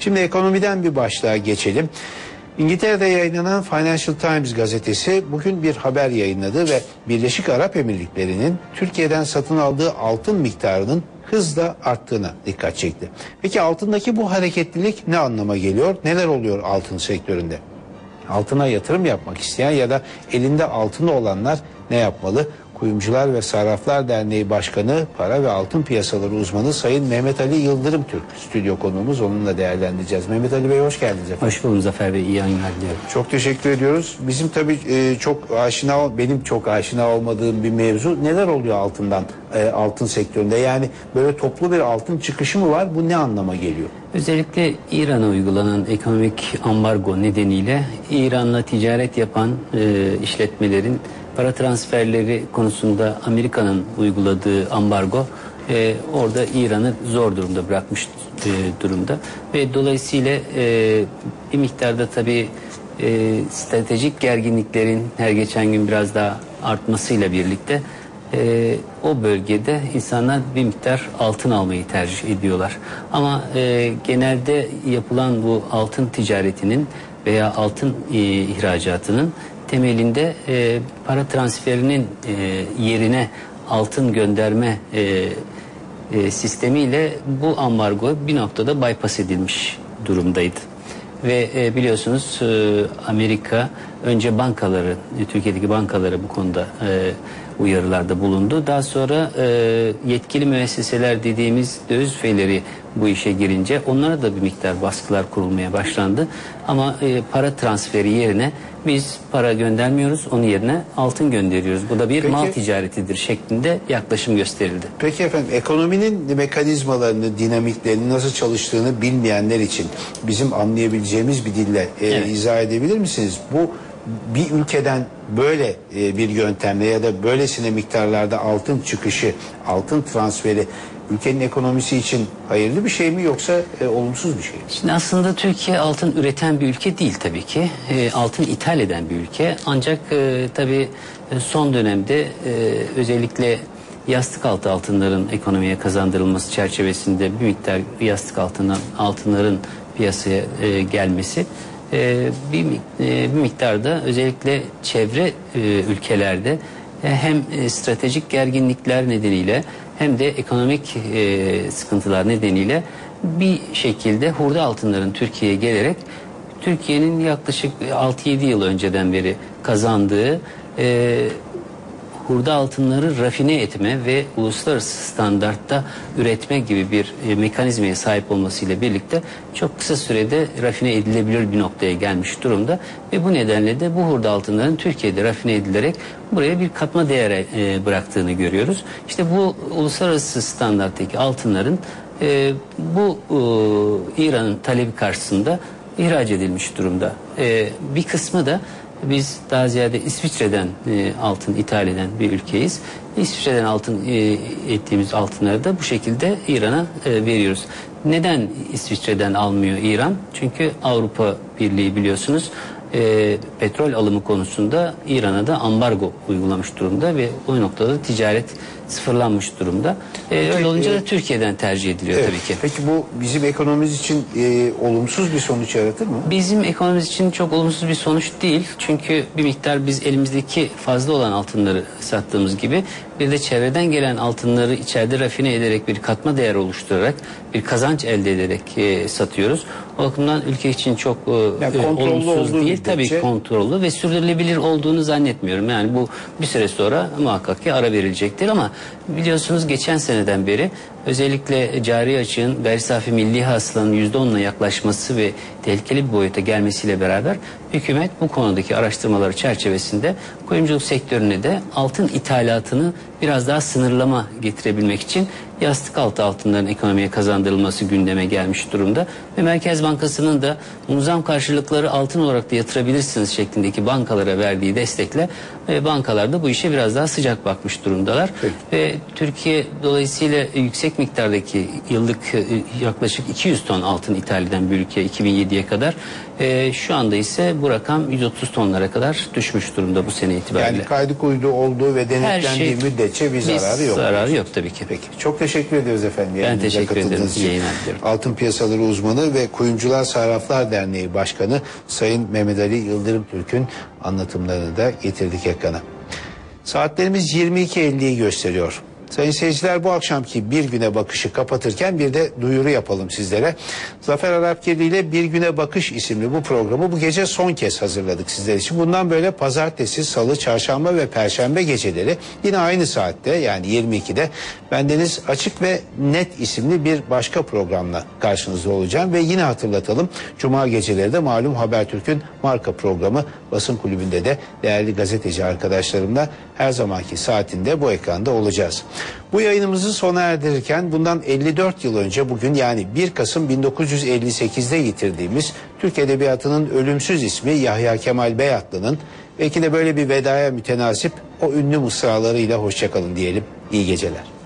Şimdi ekonomiden bir başlığa geçelim. İngiltere'de yayınlanan Financial Times gazetesi bugün bir haber yayınladı ve Birleşik Arap Emirlikleri'nin Türkiye'den satın aldığı altın miktarının hızla arttığına dikkat çekti. Peki altındaki bu hareketlilik ne anlama geliyor? Neler oluyor altın sektöründe? Altına yatırım yapmak isteyen ya da elinde altını olanlar ne yapmalı? Kuyumcular ve Sarraflar Derneği Başkanı, para ve altın piyasaları uzmanı Sayın Mehmet Ali Yıldırım Türk stüdyo konuğumuz. Onunla değerlendireceğiz. Mehmet Ali Bey hoş geldiniz efendim. Hoş bulduk Zafer Bey. İyi yayınlar diliyorum. Çok teşekkür ediyoruz. Bizim tabii e, çok aşina, benim çok aşina olmadığım bir mevzu. Neler oluyor altından, e, altın sektöründe? Yani böyle toplu bir altın çıkışı mı var? Bu ne anlama geliyor? Özellikle İran'a uygulanan ekonomik ambargo nedeniyle İran'la ticaret yapan e, işletmelerin para transferleri konusunda Amerika'nın uyguladığı ambargo e, orada İran'ı zor durumda bırakmış e, durumda ve dolayısıyla e, bir miktarda tabii e, stratejik gerginliklerin her geçen gün biraz daha artmasıyla birlikte e, o bölgede insanlar bir miktar altın almayı tercih ediyorlar. Ama e, genelde yapılan bu altın ticaretinin veya altın e, ihracatının temelinde e, para transferinin e, yerine altın gönderme e, e, sistemiyle bu ambargo bir noktada bypass edilmiş durumdaydı. Ve e, biliyorsunuz e, Amerika önce bankaları, Türkiye'deki bankaları bu konuda e, uyarılarda bulundu. Daha sonra e, yetkili müesseseler dediğimiz döviz üfeleri bu işe girince onlara da bir miktar baskılar kurulmaya başlandı. Ama e, para transferi yerine biz para göndermiyoruz, onun yerine altın gönderiyoruz. Bu da bir Peki- mal ticaretidir şeklinde yaklaşım gösterildi. Peki efendim ekonominin mekanizmalarını, dinamiklerini nasıl çalıştığını bilmeyenler için bizim anlayabileceğimiz bir dille e, Evet. izah edebilir misiniz? Bu bir ülkeden böyle e, bir yöntemle ya da böylesine miktarlarda altın çıkışı, altın transferi ülkenin ekonomisi için hayırlı bir şey mi yoksa e, olumsuz bir şey mi? Şimdi aslında Türkiye altın üreten bir ülke değil tabii ki. E, altın ithal eden bir ülke. Ancak e, tabii e, son dönemde e, özellikle yastık altı altınların ekonomiye kazandırılması çerçevesinde bir miktar yastık altından altınların piyasaya e, gelmesi e, bir, e, bir miktarda özellikle çevre e, ülkelerde e, hem e, stratejik gerginlikler nedeniyle hem de ekonomik e, sıkıntılar nedeniyle bir şekilde hurda altınların Türkiye'ye gelerek Türkiye'nin yaklaşık 6-7 yıl önceden beri kazandığı e, hurda altınları rafine etme ve uluslararası standartta üretme gibi bir e, mekanizmaya sahip olmasıyla birlikte çok kısa sürede rafine edilebilir bir noktaya gelmiş durumda ve bu nedenle de bu hurda altınların Türkiye'de rafine edilerek buraya bir katma değere e, bıraktığını görüyoruz. İşte bu uluslararası standarttaki altınların e, bu e, İran'ın talebi karşısında ihraç edilmiş durumda. E, bir kısmı da biz daha ziyade İsviçre'den e, altın ithal eden bir ülkeyiz. İsviçre'den altın e, ettiğimiz altınları da bu şekilde İran'a e, veriyoruz. Neden İsviçre'den almıyor İran? Çünkü Avrupa Birliği biliyorsunuz e, petrol alımı konusunda İran'a da ambargo uygulamış durumda ve o noktada ticaret sıfırlanmış durumda. E, öyle olunca da Türkiye'den tercih ediliyor Evet. tabii ki. Peki bu bizim ekonomimiz için e, olumsuz bir sonuç yaratır mı? Bizim ekonomimiz için çok olumsuz bir sonuç değil. Çünkü bir miktar biz elimizdeki fazla olan altınları sattığımız gibi bir de çevreden gelen altınları içeride rafine ederek bir katma değer oluşturarak bir kazanç elde ederek e, satıyoruz. O bakımdan ülke için çok e, Yani e, olumsuz değil. Tabii müddetçe- kontrollü ve sürdürülebilir olduğunu zannetmiyorum. Yani bu bir süre sonra muhakkak ki ara verilecektir ama biliyorsunuz geçen seneden beri özellikle cari açığın gayri safi milli hasılanın %10'la yaklaşması ve tehlikeli bir boyuta gelmesiyle beraber hükümet bu konudaki araştırmaları çerçevesinde kuyumculuk sektörüne de altın ithalatını biraz daha sınırlama getirebilmek için yastık altı altınların ekonomiye kazandırılması gündeme gelmiş durumda ve Merkez Bankası'nın da muzam karşılıkları altın olarak da yatırabilirsiniz şeklindeki bankalara verdiği destekle e, bankalar da bu işe biraz daha sıcak bakmış durumdalar. Peki. Ve Türkiye dolayısıyla yüksek miktardaki yıllık e, yaklaşık 200 ton altın ithal eden bir ülke 2007'ye kadar. E, şu anda ise bu rakam 130 tonlara kadar düşmüş durumda bu sene itibariyle. Yani kaydı kuydu olduğu ve denetlendiği şey- müddetçe bir zararı yok. zararı yok tabii ki. Peki çok teşekkür teşekkür ediyoruz efendim. yayınımıza teşekkür ederim. için. Altın Piyasaları Uzmanı ve Kuyumcular Sarraflar Derneği Başkanı Sayın Mehmet Ali Yıldırım Türk'ün anlatımlarını da getirdik ekrana. Saatlerimiz 22.50'yi gösteriyor. Sayın seyirciler bu akşamki Bir Güne Bakış'ı kapatırken bir de duyuru yapalım sizlere. Zafer Arapkirli ile Bir Güne Bakış isimli bu programı bu gece son kez hazırladık sizler için. Bundan böyle pazartesi, salı, çarşamba ve perşembe geceleri yine aynı saatte yani 22'de bendeniz Açık ve Net isimli bir başka programla karşınızda olacağım. Ve yine hatırlatalım Cuma geceleri de malum Habertürk'ün marka programı basın kulübünde de değerli gazeteci arkadaşlarımla her zamanki saatinde bu ekranda olacağız. Bu yayınımızı sona erdirirken bundan 54 yıl önce bugün yani 1 Kasım 1958'de yitirdiğimiz Türk Edebiyatı'nın ölümsüz ismi Yahya Kemal Beyatlı'nın belki de böyle bir vedaya mütenasip o ünlü mısralarıyla hoşçakalın diyelim. İyi geceler.